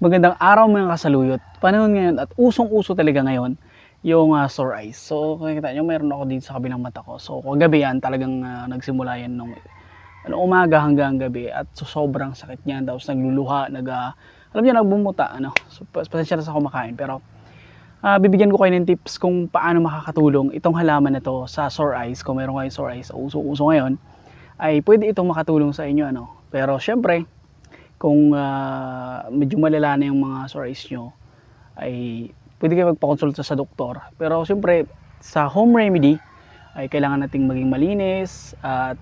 Magandang araw mga kasaluyot. Panahon ngayon at usong-uso talaga ngayon yung uh, sore eyes. So, kung kita nyo, mayroon ako dito sa kabilang mata ko. So, kagabi yan, talagang ah, nagsimula yan nung ano, umaga hanggang gabi at so, sobrang sakit niyan. Tapos nagluluha, nag, ah, alam niyo, nagbumuta. Ano? So, pas- pasensya na sa kumakain. Pero, ah, bibigyan ko kayo ng tips kung paano makakatulong itong halaman na to sa sore eyes. Kung meron kayong sore eyes, uso-uso ngayon, ay pwede itong makatulong sa inyo. Ano? Pero, syempre, kung ah, medyo malala na yung mga eyes nyo, ay pwede kayo magpakonsulta sa doktor. Pero siyempre, sa home remedy, ay kailangan nating maging malinis at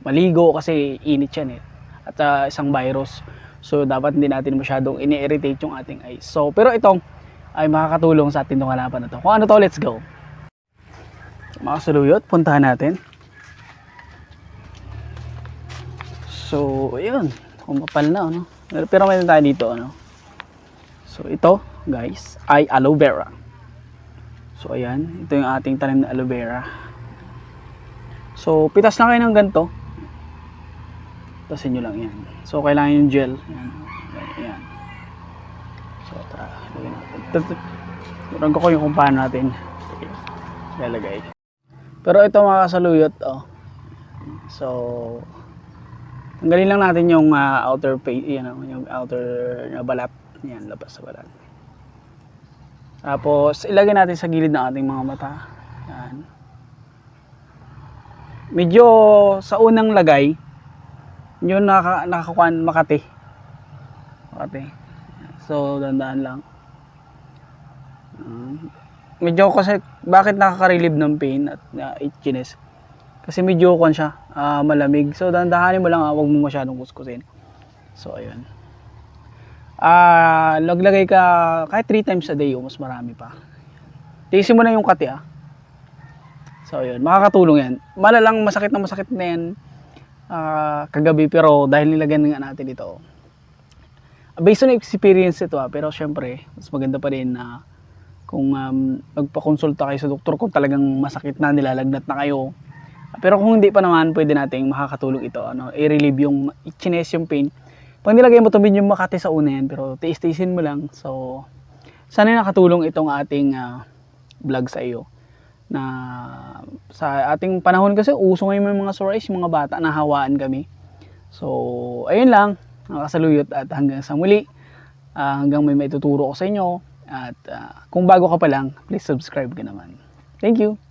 maligo kasi init yan eh. At ah, isang virus. So, dapat hindi natin masyadong ini-irritate yung ating eyes. So, pero itong ay makakatulong sa ating halapan na to. Kung ano to, let's go. Mga saluyot, puntahan natin. So, ayun. Kumapal na, ano. Pero, meron tayo dito, ano. So, ito, guys, ay aloe vera. So, ayan. Ito yung ating tanim na aloe vera. So, pitas na kayo ng ganito. Pitasin nyo lang yan. So, kailangan yung gel. Ayan. So, tara. Lagyan natin. Tuturan ko yung kung paano natin lalagay. Pero ito mga kasaluyot, oh. So, tanggalin lang natin yung ah, outer yan, oh, yung outer na balat. Yan, labas sa balat. Tapos, ilagay natin sa gilid ng ating mga mata. Yan. Medyo sa unang lagay, yun naka, nakakuan makati. Makati. So, dandaan lang. Um, medyo kasi, bakit nakaka-relieve ng pain at uh, itchiness? Kasi medyo kuan siya, ah, malamig. So, dandahanin mo lang, ah, huwag mo masyadong kuskusin. So, ayun. Ah, naglagay ka kahit 3 times a day o mas marami pa. Tiisin mo na yung kati ah. So, yun. Makakatulong yan. Malalang masakit na masakit na yan ah, kagabi pero dahil nilagyan nga natin ito. Based on experience ito ah, pero syempre, mas maganda pa rin na kung um, magpakonsulta kayo sa doktor kung talagang masakit na, nilalagnat na kayo. Pero kung hindi pa naman, pwede nating makakatulong ito. Ano, i-relieve yung itchiness, yung pain. Pag nilagay mo ito, medyo makati sa una yan, pero tiis-tiisin mo lang. So, sana nakatulong itong ating ah, vlog sa iyo na sa ating panahon kasi uso ngayon may mga yung mga bata nahawaan kami. So, ayun lang, nakasaluyot at hanggang sa muli, ah, hanggang may maituturo ko sa inyo at ah, kung bago ka pa lang, please subscribe ka naman. Thank you!